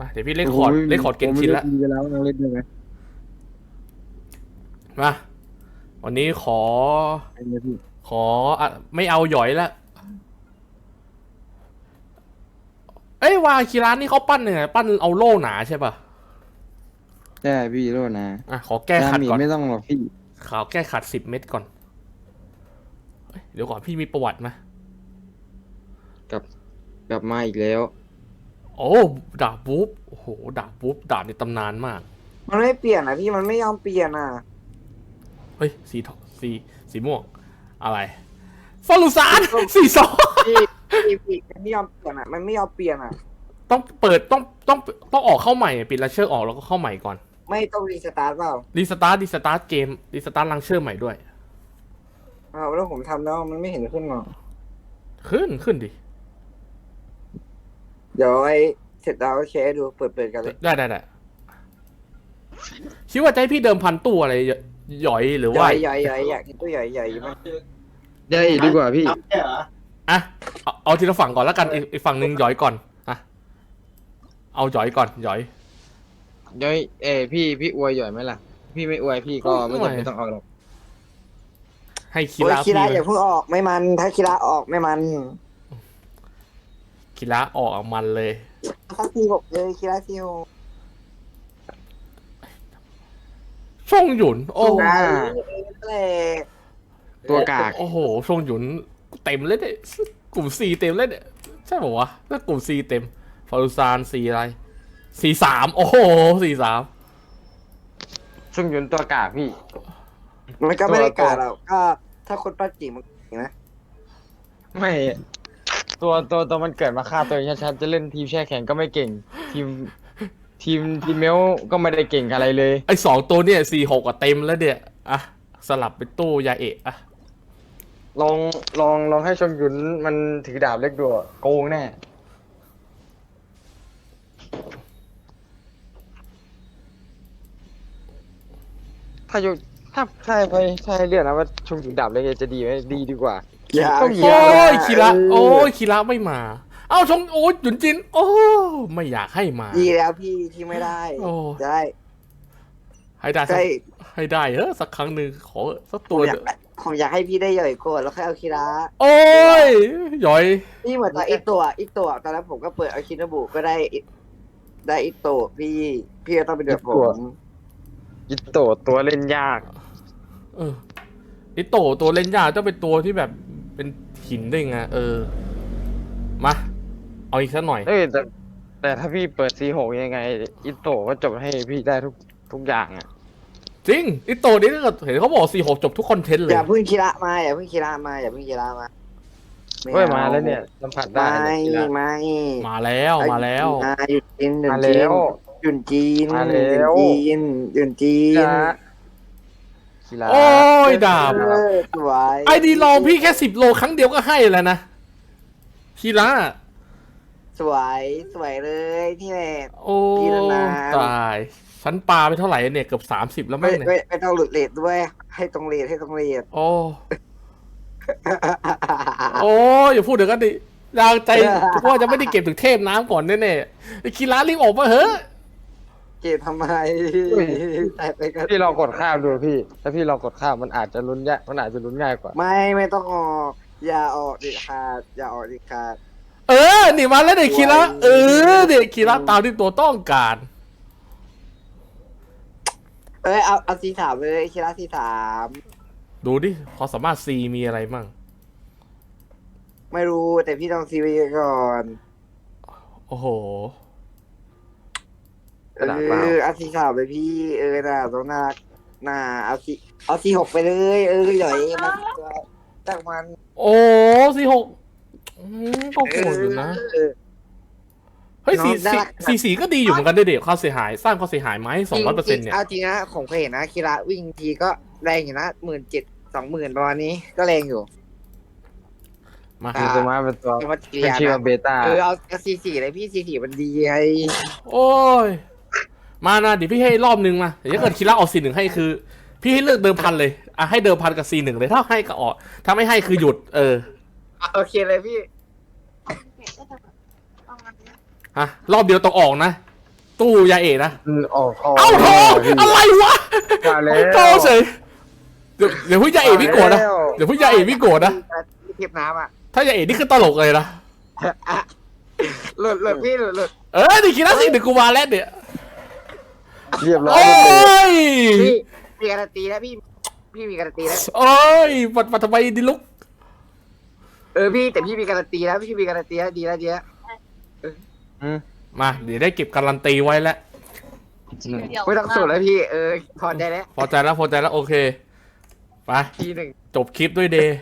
อะเดี๋ยวพี่เล่นคอร์ดโอ้ยเล่นคอร์ดเก่งชินละผมไม่ได้ดีไปแล้วยังเล่นได้ไหมมาวันนี้ขอไอ้เนี่ยพี่ขออะไม่เอาหยอยละเอ้ยวาคิระนี่เขาปั้นยังไงปั้นเอาโล่หนาใช่ป่ะใช่พี่โทษนะอะขอแก้ขัดดาเมจก่อนไม่ต้องหรอกพี่ขอแก้ขัดสิบเม็ดก่อนเอ้ยเดี๋ยวก่อนพี่มีประวัติไหมกลับกลับมาอีกแล้วโอ้ดาบบุ๊บโอ้โหดาบบุ๊บดาบในตำนานมาก มันไม่เปลี่ยนอะพี่มันไม่ยอมเปลี่ยนอะเฮ้ยสีทองสีสีม่วงอะไรฟอลูซานสีสองพี่พี่พี่มันไม่ยอมเปลี่ยนอะ มันไม่ยอมเปลี่ยนอะ ต้องเปิดต้องต้องต้องออกเข้าใหม่ปิดลันเชอร์ออกแล้วก็เข้าใหม่ก่อนไม่ต้องรีสตาร์ทเปล่ารีสตาร์ทรีสตาร์ทเกมรีสตาร์ทลังเชอร์ใหม่ด้วยอ้าวแล้วผมทำแล้วมันไม่เห็นขึ้นหรอขึ้นขึ้นดิ เดี๋ยวไอ้เสร็จแล้วแชร์ดูเปิดเปิดกันเลยได้ได้ได้คิดว่าจะให้พี่เดิมพันตู้อะไรหย่อยหรือใหว่าญ่ใหญ่ใหญ่อยากกินตัวใหญ่ใหญ่มันได้ดีกว่าพี่อะเอาเอาทีละฝั่งก่อนแล้วกันอีกอีกฝั่งหนึ่งหย่อยก่อนอะเอาหย่อยก่อนหย่อย ย้อยเอยพี่พี่อวยหย่อยไหมล่ะ พี่ไม่อวยพี่ก็ไม่อวยจำเป็นต้องเอาหรอกให้คีโอ้ยระคีระพี่อย่าเพิ่งออกไม่มัน ถ้าคีระออกไม่มัน คีระออกมันเลยถ้าทีหกเลยคีระทีหกช่งหยุน โอ้ได้เลยตัวกาก โอ้โหช่งหยุน เต็มเลยเนี่ยกลุ่มซีเต็มเลยเนี่ยใช่ป่าวะถ้ากลุ่มซีเต็มฟารุซานซีอะไรซีสามโอ้โหซีสามซุ่งหยุนตัวกากพี่ มันก็ไม่ได้กาดหรอกก็ ถ้าคนป้าจีมันนะไม่ ตัวตัวตัวมันเกิดมาฆ่าตัวเองชัดๆจะเล่นทีมแช่แข็งก็ไม่เก่ง ทีมทีมทีมเมลก็ไม่ได้เก่งอะไรเลย ไอสองตัวเนี่ยสี่หกอะเต็มแล้วเนี่ยอะสลับเป็นตู้ยาเอะอะลองลองลองให้ชงหยุนมันถือดาบเล็กดูอะโกงแน่ ถ้ายกถ้าถ้าไปถ้าให้เลือกนะว่าชงหยุนดาบเล็กจะดีไหมดีดีกว่า อย่าต้องโอ้ยคีระโอ้ยคีระไม่มา เอ้าชงโอ้ยหยุนจิน โอ้ไม่อยากให้มาดีแล้วพี่ที่ไม่ได้โอ้จะได้ให้ได้สักใช่ให้ได้เฮ้สักครั้งหนึ่งขอสักผตัวมอเถยากอะผมอยากให้พี่ได้ใหญ่กว่าแล้วค่อยเอาคีระโอ้ยหย่อยพี่เหมือนตอนอีกตัวอีกตัวตอนนั้นผมก็เปิดเอาคินาบุก็ได้อีได้อีกตัวพี่พี่ก็ต้องไปเดือดผอีกตัวมยิโตะตัวเล่นยาก เออไอโตตัวเล่นยากต้องเป็นตัวที่แบบ เป็นหินได้ไงเออ มา เอาอีกสักหน่อย เอ้ยแต่แต่ถ้าพี่เปิดซีหกยังไง อิโตะก็จบให้พี่ได้ทุกทุกอย่างอะ จริงไอโตนี่ถ้าเกิดเห็นเขาบอกสี่หกจบทุกคอนเทนต์เลอย ย่าเพิ่งคีระมาอย่าเพิ่งคีระมาอย่าเพิ่งคีระมาเฮ้ยมาแล้วเนี่ยสัมผัสได้ไม่เนี่ยกีฬา ไม่มาแล้วมาแล้ว มาหยุดจีนหยุมาดแล้จีนวหยุดจีนมาแล้วหยุดจีนหยุดจีกีนฬา กีฬาโอ้ยดาบ เออสวยไอดีลองพี่แค่สิบโลครั้งเดียวก็ให้แล้วนะคีระสวย สวยเลยนี่แหละโอ้กีฬาน้ำตายฉันปลาไปเท่าไหร่เนี่ยเกือบสามสิบแล้วไม่มั้งเนี่ยไม่ไม่ต้องหลุดเลทด้วย ให้ตรงเลทให้ตรงเลท โอ้โอ้อย่าพูดเดี๋ยวกันดิยางใจว่าจะไม่ได้เก็บถึงเทพน้ำก่อนแน่ๆไอคีระรีบออกมาเถอะ เกตทำไมแต่ไปกันพี่ลองกดข้ามดูพี่ ถ้าพี่ลองกดข้ามมันอาจจะลุ้นยากมันอาจจะลุ้นง่ายกว่า ไม่ไม่ต้องออกอย่าออกดิขาดอย่าออกดิขาดเออนี่มาแล้วเด็กคีระเออเด็กคีระตามที่ตัวต้องการ เอ้ยเอาเอาสีสามเลยคีระสีสามดูดิความสามารถซีมีอะไรมั่งไม่รู้แต่พี่ต้องซีไว้ก่อน โอ้โห เออเอาสีสามเลยพี่ เออน่ะตรงหน้าหน้าเอาสีเอาสีหกไปเลย เออหย่อยมันจากมันโอ้สี่หกอืมก็โหดอยู่นะ เออ เฮ้ยสีน้องสีน่ารัก สีสีก็ดีอยู่เหมือนกันเด็กความเสียหาย สร้างความเสียหายไหมสองร้อยเปอร์เซ็นต์เนี่ย เอาจริงนะผมเคยเห็นนะคีระวิ่งทีก็แรงอยู่นะหมื่นเจ็ดสองหมื่นประมาณนี้ก็แรงอยู่ มาอ่าคือตัวมาเป็นตัวเป็นวัตถุเป็นยาชื่อนะว่าเบต้า เออเอาเอาซีสี่เลยพี่ซีสี่มันดีไงโอ้ย มานะเดี๋ยวพี่ให้รอบนึงมาเดี๋ยวถ้าเกิดคีระออกซีหนึ่งให้คือ พี่ให้เลือกเดิมพันเลยอะให้เดิมพันกับซีหนึ่งเลยถ้าให้ก็ออกถ้าไม่ให้คือหยุด เออโอเคเลยพี่ฮะรอบเดียวต้องออกนะ ตู้ยาเอกนะอืมออกคอเอ้าโทรพี่อะไรวะมาแล้วโทรเฉยเดี๋ยวเดี๋ยวพี่ยาเอกพี่โกรธนะมาแล้วเดี๋ยวพี่ยาเอกพี่โกรธนะเทียบน้ำอะถ้ายาเอกนี่คือตลกเลยนะหลุดหลุดพี่หลุดหลุดเออดิคิดแล้วสิเดี๋ยวกูมาแล้วเนี่ย เรียบร้อยโอ้หมดเลยยพี่มีการันตีแล้วพี่พี่มีการันตีแล้วโอ้ยปัดปัดทำไมดิลุกเออพี่แต่พี่มีการันตีแล้วพี่มีการันตีแล้วดีแล้วดีแล้วอืมมาเดี๋ยวได้เก็บการันตีไว้แล้วไม่ต้องสูตรแล้วพี่เออพอใจแล้วพอใจแล้วพอใจแล้วโอเคไปทีหนึ่งจบคลิปด้วยเดย์